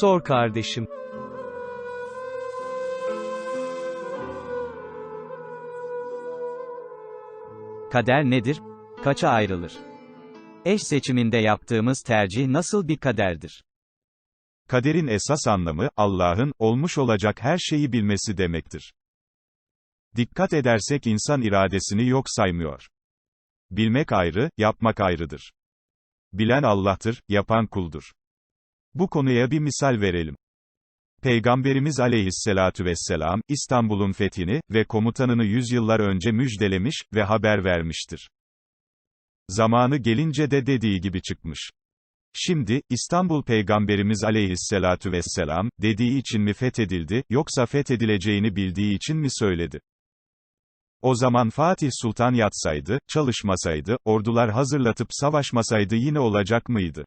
Sor kardeşim. Kader nedir? Kaça ayrılır? Eş seçiminde yaptığımız tercih nasıl bir kaderdir? Kaderin esas anlamı, Allah'ın, olmuş olacak her şeyi bilmesi demektir. Dikkat edersek insan iradesini yok saymıyor. Bilmek ayrı, yapmak ayrıdır. Bilen Allah'tır, yapan kuldur. Bu konuya bir misal verelim. Peygamberimiz aleyhisselatu vesselam, İstanbul'un fethini ve komutanını yüzyıllar önce müjdelemiş ve haber vermiştir. Zamanı gelince de dediği gibi çıkmış. Şimdi, İstanbul Peygamberimiz aleyhisselatu vesselam, dediği için mi fethedildi, yoksa fethedileceğini bildiği için mi söyledi? O zaman Fatih Sultan yatsaydı, çalışmasaydı, ordular hazırlatıp savaşmasaydı yine olacak mıydı?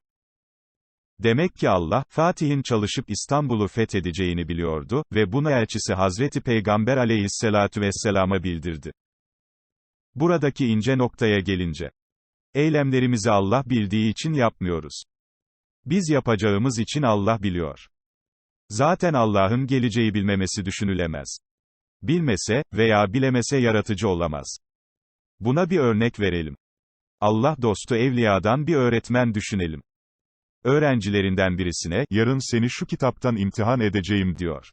Demek ki Allah, Fatih'in çalışıp İstanbul'u fethedeceğini biliyordu ve bunu elçisi Hazreti Peygamber aleyhisselatu vesselama bildirdi. Buradaki ince noktaya gelince, eylemlerimizi Allah bildiği için yapmıyoruz. Biz yapacağımız için Allah biliyor. Zaten Allah'ın geleceği bilmemesi düşünülemez. Bilmese veya bilemese yaratıcı olamaz. Buna bir örnek verelim. Allah dostu evliyadan bir öğretmen düşünelim. Öğrencilerinden birisine, yarın seni şu kitaptan imtihan edeceğim diyor.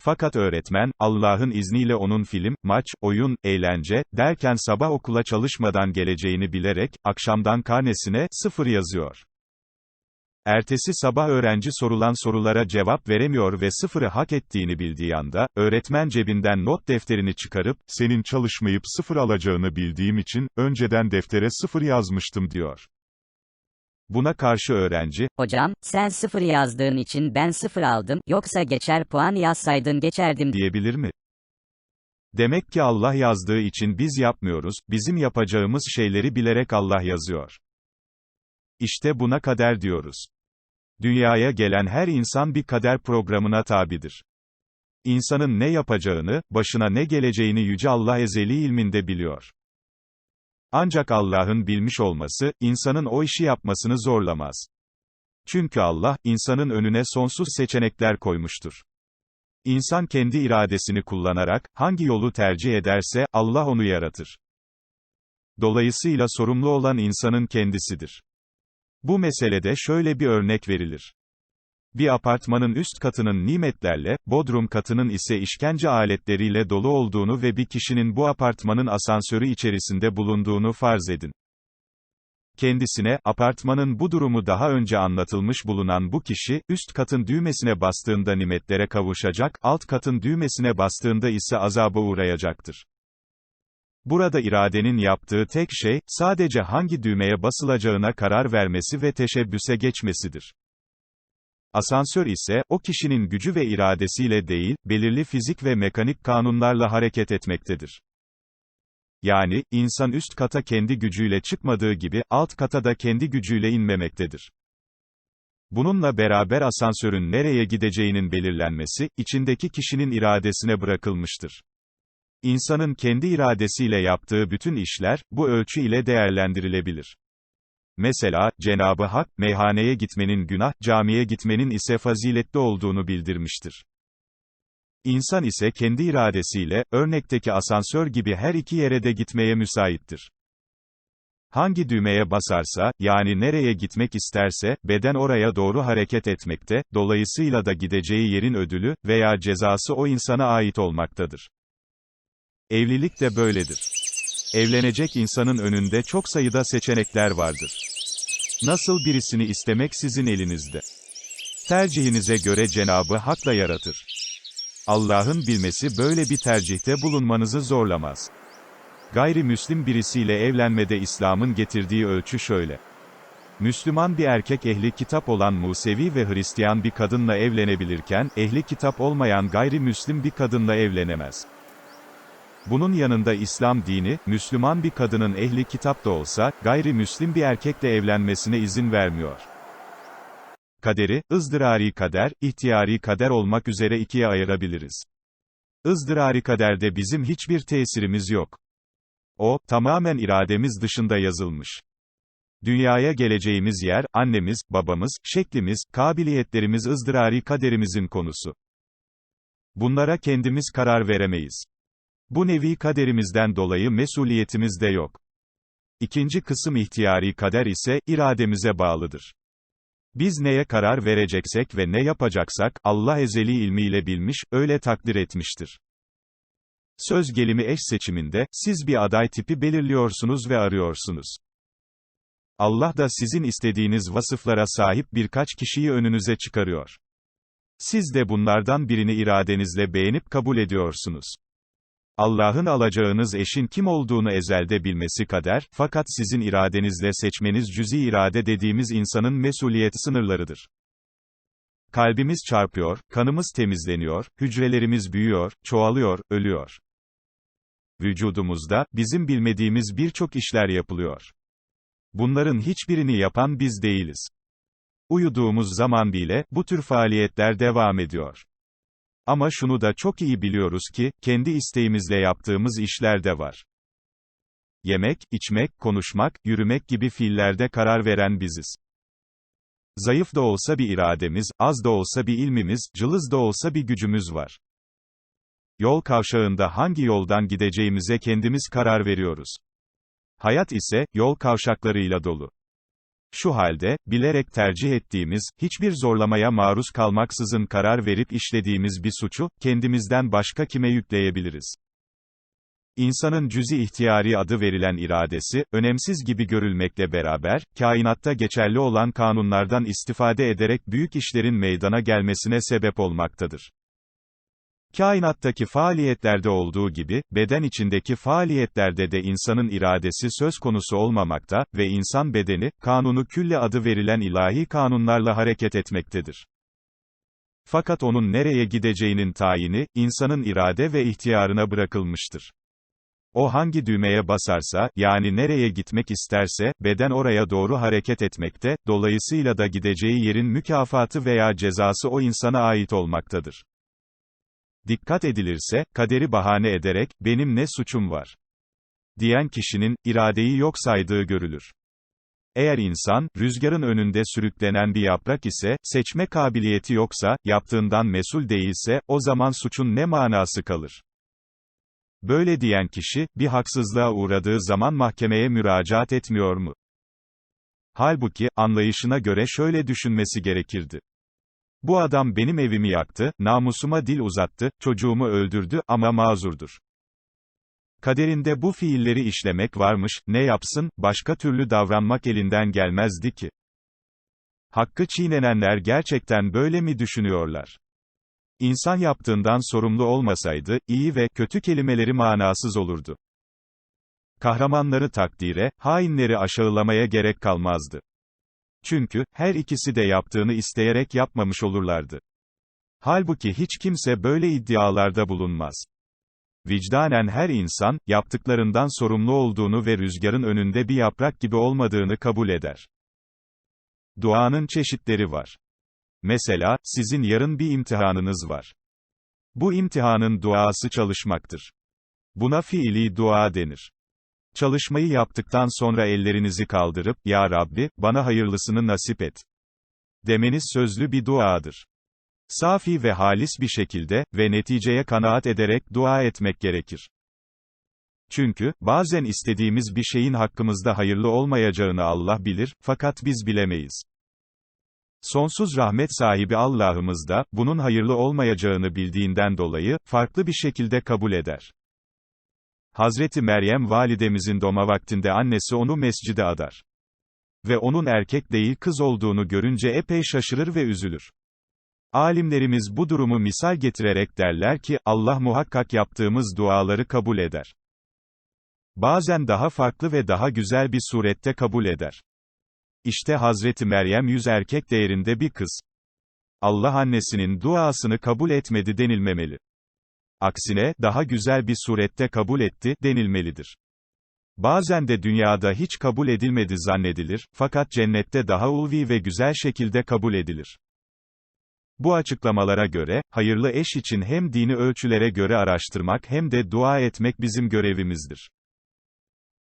Fakat öğretmen, Allah'ın izniyle onun film, maç, oyun, eğlence, derken sabah okula çalışmadan geleceğini bilerek, akşamdan karnesine, sıfır yazıyor. Ertesi sabah öğrenci sorulan sorulara cevap veremiyor ve sıfırı hak ettiğini bildiği anda, öğretmen cebinden not defterini çıkarıp, senin çalışmayıp sıfır alacağını bildiğim için, önceden deftere sıfır yazmıştım diyor. Buna karşı öğrenci, Hocam, sen sıfır yazdığın için ben sıfır aldım, yoksa geçer puan yazsaydın geçerdim diyebilir mi? Demek ki Allah yazdığı için biz yapmıyoruz, bizim yapacağımız şeyleri bilerek Allah yazıyor. İşte buna kader diyoruz. Dünyaya gelen her insan bir kader programına tabidir. İnsanın ne yapacağını, başına ne geleceğini Yüce Allah ezeli ilminde biliyor. Ancak Allah'ın bilmiş olması, insanın o işi yapmasını zorlamaz. Çünkü Allah, insanın önüne sonsuz seçenekler koymuştur. İnsan kendi iradesini kullanarak, hangi yolu tercih ederse, Allah onu yaratır. Dolayısıyla sorumlu olan insanın kendisidir. Bu meselede şöyle bir örnek verilir. Bir apartmanın üst katının nimetlerle, bodrum katının ise işkence aletleriyle dolu olduğunu ve bir kişinin bu apartmanın asansörü içerisinde bulunduğunu farz edin. Kendisine, apartmanın bu durumu daha önce anlatılmış bulunan bu kişi, üst katın düğmesine bastığında nimetlere kavuşacak, alt katın düğmesine bastığında ise azaba uğrayacaktır. Burada iradenin yaptığı tek şey, sadece hangi düğmeye basılacağına karar vermesi ve teşebbüse geçmesidir. Asansör ise, o kişinin gücü ve iradesiyle değil, belirli fizik ve mekanik kanunlarla hareket etmektedir. Yani, insan üst kata kendi gücüyle çıkmadığı gibi, alt kata da kendi gücüyle inmemektedir. Bununla beraber asansörün nereye gideceğinin belirlenmesi, içindeki kişinin iradesine bırakılmıştır. İnsanın kendi iradesiyle yaptığı bütün işler, bu ölçü ile değerlendirilebilir. Mesela, Cenabı Hak, meyhaneye gitmenin günah, camiye gitmenin ise faziletli olduğunu bildirmiştir. İnsan ise kendi iradesiyle, örnekteki asansör gibi her iki yere de gitmeye müsaittir. Hangi düğmeye basarsa, yani nereye gitmek isterse, beden oraya doğru hareket etmekte, dolayısıyla da gideceği yerin ödülü veya cezası o insana ait olmaktadır. Evlilik de böyledir. Evlenecek insanın önünde çok sayıda seçenekler vardır. Nasıl birisini istemek sizin elinizde. Tercihinize göre Cenabı Hak'la yaratır. Allah'ın bilmesi böyle bir tercihte bulunmanızı zorlamaz. Gayrimüslim birisiyle evlenmede İslam'ın getirdiği ölçü şöyle. Müslüman bir erkek ehli kitap olan Musevi ve Hristiyan bir kadınla evlenebilirken, ehli kitap olmayan gayrimüslim bir kadınla evlenemez. Bunun yanında İslam dini, Müslüman bir kadının ehli kitap da olsa, gayrimüslim bir erkekle evlenmesine izin vermiyor. Kaderi, ızdırari kader, ihtiyari kader olmak üzere ikiye ayırabiliriz. Izdırari kaderde bizim hiçbir tesirimiz yok. O, tamamen irademiz dışında yazılmış. Dünyaya geleceğimiz yer, annemiz, babamız, şeklimiz, kabiliyetlerimiz ızdırari kaderimizin konusu. Bunlara kendimiz karar veremeyiz. Bu nevi kaderimizden dolayı mesuliyetimiz de yok. İkinci kısım ihtiyari kader ise, irademize bağlıdır. Biz neye karar vereceksek ve ne yapacaksak, Allah ezeli ilmiyle bilmiş, öyle takdir etmiştir. Söz gelimi eş seçiminde, siz bir aday tipi belirliyorsunuz ve arıyorsunuz. Allah da sizin istediğiniz vasıflara sahip birkaç kişiyi önünüze çıkarıyor. Siz de bunlardan birini iradenizle beğenip kabul ediyorsunuz. Allah'ın alacağınız eşin kim olduğunu ezelde bilmesi kader, fakat sizin iradenizle seçmeniz cüzi irade dediğimiz insanın mesuliyet sınırlarıdır. Kalbimiz çarpıyor, kanımız temizleniyor, hücrelerimiz büyüyor, çoğalıyor, ölüyor. Vücudumuzda, bizim bilmediğimiz birçok işler yapılıyor. Bunların hiçbirini yapan biz değiliz. Uyuduğumuz zaman bile, bu tür faaliyetler devam ediyor. Ama şunu da çok iyi biliyoruz ki, kendi isteğimizle yaptığımız işler de var. Yemek, içmek, konuşmak, yürümek gibi fiillerde karar veren biziz. Zayıf da olsa bir irademiz, az da olsa bir ilmimiz, cılız da olsa bir gücümüz var. Yol kavşağında hangi yoldan gideceğimize kendimiz karar veriyoruz. Hayat ise, yol kavşaklarıyla dolu. Şu halde, bilerek tercih ettiğimiz, hiçbir zorlamaya maruz kalmaksızın karar verip işlediğimiz bir suçu, kendimizden başka kime yükleyebiliriz? İnsanın cüzi ihtiyari adı verilen iradesi, önemsiz gibi görülmekle beraber, kainatta geçerli olan kanunlardan istifade ederek büyük işlerin meydana gelmesine sebep olmaktadır. Kainattaki faaliyetlerde olduğu gibi, beden içindeki faaliyetlerde de insanın iradesi söz konusu olmamakta ve insan bedeni, kanunu külle adı verilen ilahi kanunlarla hareket etmektedir. Fakat onun nereye gideceğinin tayini, insanın irade ve ihtiyarına bırakılmıştır. O hangi düğmeye basarsa, yani nereye gitmek isterse, beden oraya doğru hareket etmekte, dolayısıyla da gideceği yerin mükafatı veya cezası o insana ait olmaktadır. Dikkat edilirse, kaderi bahane ederek, benim ne suçum var? Diyen kişinin, iradeyi yok saydığı görülür. Eğer insan, rüzgarın önünde sürüklenen bir yaprak ise, seçme kabiliyeti yoksa, yaptığından mesul değilse, o zaman suçun ne manası kalır? Böyle diyen kişi, bir haksızlığa uğradığı zaman mahkemeye müracaat etmiyor mu? Halbuki, anlayışına göre şöyle düşünmesi gerekirdi. Bu adam benim evimi yaktı, namusuma dil uzattı, çocuğumu öldürdü ama mazurdur. Kaderinde bu fiilleri işlemek varmış, ne yapsın, başka türlü davranmak elinden gelmezdi ki. Hakkı çiğnenenler gerçekten böyle mi düşünüyorlar? İnsan yaptığından sorumlu olmasaydı, iyi ve kötü kelimeleri manasız olurdu. Kahramanları takdire, hainleri aşağılamaya gerek kalmazdı. Çünkü, her ikisi de yaptığını isteyerek yapmamış olurlardı. Halbuki hiç kimse böyle iddialarda bulunmaz. Vicdanen her insan, yaptıklarından sorumlu olduğunu ve rüzgarın önünde bir yaprak gibi olmadığını kabul eder. Duanın çeşitleri var. Mesela, sizin yarın bir imtihanınız var. Bu imtihanın duası çalışmaktır. Buna fiili dua denir. Çalışmayı yaptıktan sonra ellerinizi kaldırıp, Ya Rabbi, bana hayırlısını nasip et. Demeniz sözlü bir duadır. Safi ve halis bir şekilde ve neticeye kanaat ederek dua etmek gerekir. Çünkü, bazen istediğimiz bir şeyin hakkımızda hayırlı olmayacağını Allah bilir, fakat biz bilemeyiz. Sonsuz rahmet sahibi Allah'ımız da, bunun hayırlı olmayacağını bildiğinden dolayı, farklı bir şekilde kabul eder. Hazreti Meryem validemizin doma vaktinde annesi onu mescide adar. Ve onun erkek değil kız olduğunu görünce epey şaşırır ve üzülür. Alimlerimiz bu durumu misal getirerek derler ki, Allah muhakkak yaptığımız duaları kabul eder. Bazen daha farklı ve daha güzel bir surette kabul eder. İşte Hazreti Meryem yüz erkek değerinde bir kız. Allah annesinin duasını kabul etmedi denilmemeli. Aksine, daha güzel bir surette kabul etti, denilmelidir. Bazen de dünyada hiç kabul edilmedi zannedilir, fakat cennette daha ulvi ve güzel şekilde kabul edilir. Bu açıklamalara göre, hayırlı eş için hem dini ölçülere göre araştırmak hem de dua etmek bizim görevimizdir.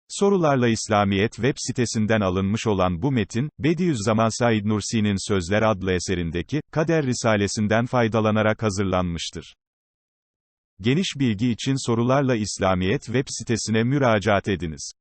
Sorularla İslamiyet web sitesinden alınmış olan bu metin, Bediüzzaman Said Nursi'nin Sözler adlı eserindeki, Kader Risalesinden faydalanarak hazırlanmıştır. Geniş bilgi için Sorularla İslamiyet web sitesine müracaat ediniz.